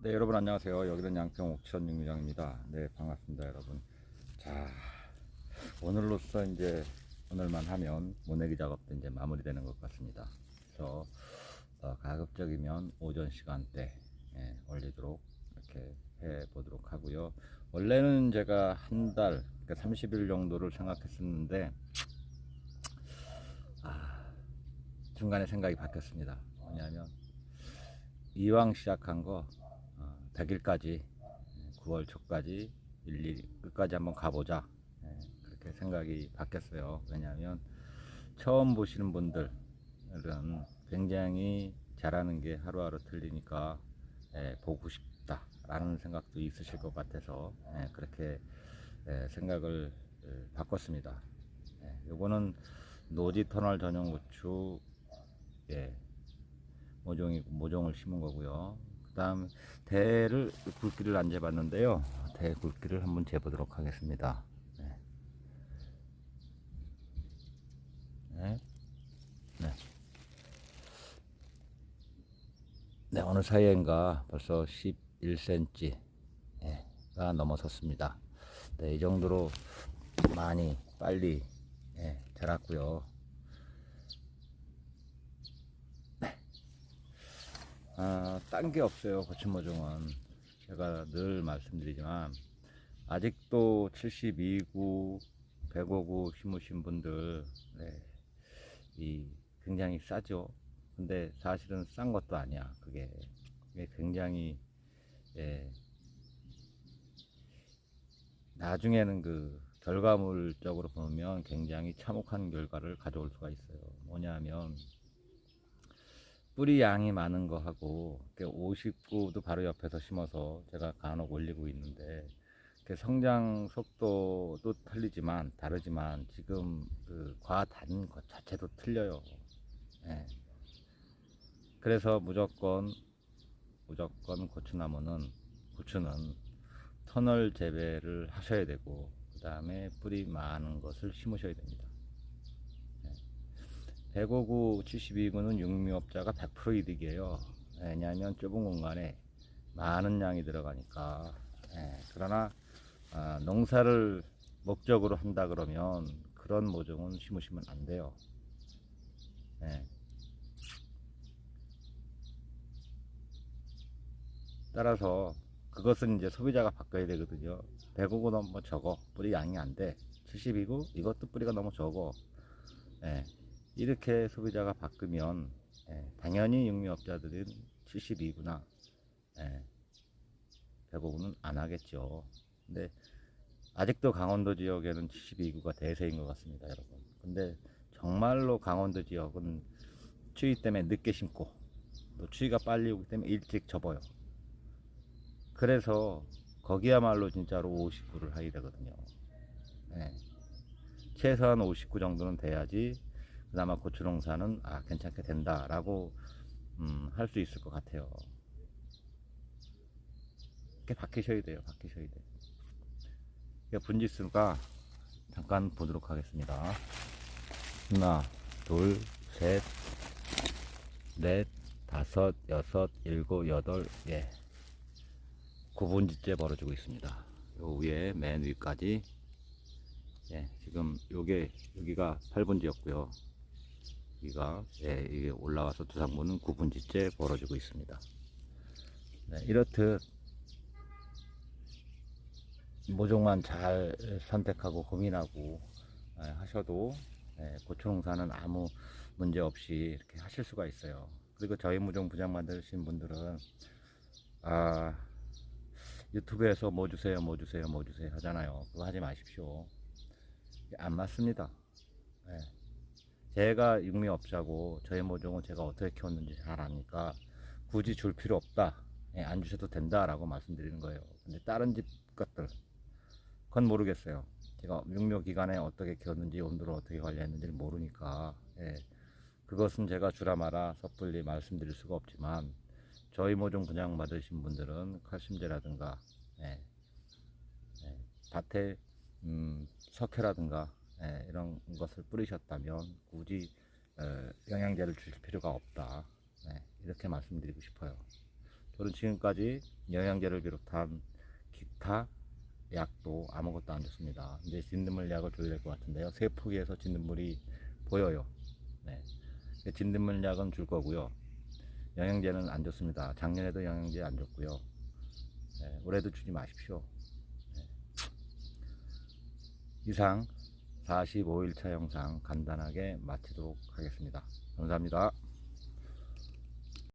네 여러분 안녕하세요. 여기는 양평 옥천 육류장입니다. 네 반갑습니다 여러분. 자 오늘로써 이제 오늘만 하면 모내기 작업도 이제 마무리되는 것 같습니다. 그래서 어, 가급적이면 오전 시간대 예, 올리도록 이렇게 해 보도록 하고요. 원래는 제가 한 달 그러니까 30일 정도를 생각했었는데 아 중간에 생각이 바뀌었습니다. 뭐냐면 이왕 시작한 거 어, 100일까지 9월 초까지 일일이 끝까지 한번 가보자. 예, 그렇게 생각이 바뀌었어요. 왜냐하면 처음 보시는 분들은 굉장히 잘하는 게 하루하루 틀리니까 예, 보고 싶다 라는 생각도 있으실 것 같아서 예, 그렇게 예, 생각을 예, 바꿨습니다. 예, 요거는 노지 터널 전용 고추 예, 모종이 모종을 심은 거고요. 그다음 대를 굵기를 안 재봤는데요. 대 굵기를 한번 재보도록 하겠습니다. 네. 네. 네. 네, 어느 사이인가 벌써 11cm가 넘어섰습니다. 네, 이 정도로 많이 빨리 예, 자랐고요. 아, 딴 게 없어요. 고추모종은. 제가 늘 말씀드리지만, 아직도 72구, 105구 심으신 분들, 네, 이, 굉장히 싸죠. 근데 사실은 싼 것도 아니야. 그게. 그게 굉장히, 예, 나중에는 그, 결과물적으로 보면 굉장히 참혹한 결과를 가져올 수가 있어요. 뭐냐면, 뿌리 양이 많은 거 하고 50구도 바로 옆에서 심어서 제가 간혹 올리고 있는데 그 성장 속도도 틀리지만 다르지만 지금 그 과단 것 자체도 틀려요. 예. 그래서 무조건 무조건 고추나무는 고추는 터널 재배를 하셔야 되고 그 다음에 뿌리 많은 것을 심으셔야 됩니다. 105구 72구는 육묘업자가 100% 이득이에요. 왜냐하면 좁은 공간에 많은 양이 들어가니까. 예, 그러나 아, 농사를 목적으로 한다 그러면 그런 모종은 심으시면 안 돼요. 예. 따라서 그것은 이제 소비자가 바꿔야 되거든요. 105구 너무 적어. 뿌리 양이 안 돼. 72구 이것도 뿌리가 너무 적어. 예. 이렇게 소비자가 바꾸면 예, 당연히 육류업자들은 72구나 예, 105구는 안 하겠죠. 근데 아직도 강원도 지역에는 72구가 대세인 것 같습니다, 여러분. 근데 정말로 강원도 지역은 추위 때문에 늦게 심고 또 추위가 빨리 오기 때문에 일찍 접어요. 그래서 거기야말로 진짜로 59를 하게 되거든요. 예. 최소한 59 정도는 돼야지 그나마 고추 농사는 아 괜찮게 된다라고 음, 할 수 있을 것 같아요. 이렇게 바뀌셔야 돼요. 바뀌셔야 돼요. 분지수가 잠깐 보도록 하겠습니다. 하나, 둘, 셋, 넷, 다섯, 여섯, 일곱, 여덟, 예. 9분지째 벌어지고 있습니다. 요 위에 맨 위까지 예, 지금 요게 여기가 8분지였고요. 여기가 예, 이게 올라와서 두상문은 9분지째 벌어지고 있습니다. 네, 이렇듯 모종만 잘 선택하고 고민하고 예, 하셔도 예, 고추농사는 아무 문제 없이 이렇게 하실 수가 있어요. 그리고 저희 모종 부장 만드신 분들은 아 유튜브에서 뭐 주세요, 뭐 주세요, 뭐 주세요 하잖아요. 그거 하지 마십시오. 안 맞습니다. 예. 제가 육미업자고 저희 모종은 제가 어떻게 키웠는지 잘 아니까 굳이 줄 필요 없다. 예, 안 주셔도 된다라고 말씀드리는 거예요. 근데 다른 집 것들 그건 모르겠어요. 제가 육묘 기간에 어떻게 키웠는지 온도를 어떻게 관리했는지를 모르니까 예, 그것은 제가 주라 마라 섣불리 말씀드릴 수가 없지만 저희 모종 분양 받으신 분들은 칼슘제라든가 예, 예, 밭에 음, 석회라든가 예, 이런 것을 뿌리셨다면 굳이 어, 영양제를 주실 필요가 없다. 예, 이렇게 말씀드리고 싶어요. 저는 지금까지 영양제를 비롯한 기타 약도 아무것도 안 줬습니다. 이제 진드물 약을 줘야 될 것 같은데요. 세 포기에서 진드물이 보여요. 네. 진드물 약은 줄 거고요. 영양제는 안 줬습니다. 작년에도 영양제 안 줬고요. 네, 올해도 주지 마십시오. 네. 이상 45일차 영상 간단하게 마치도록 하겠습니다. 감사합니다.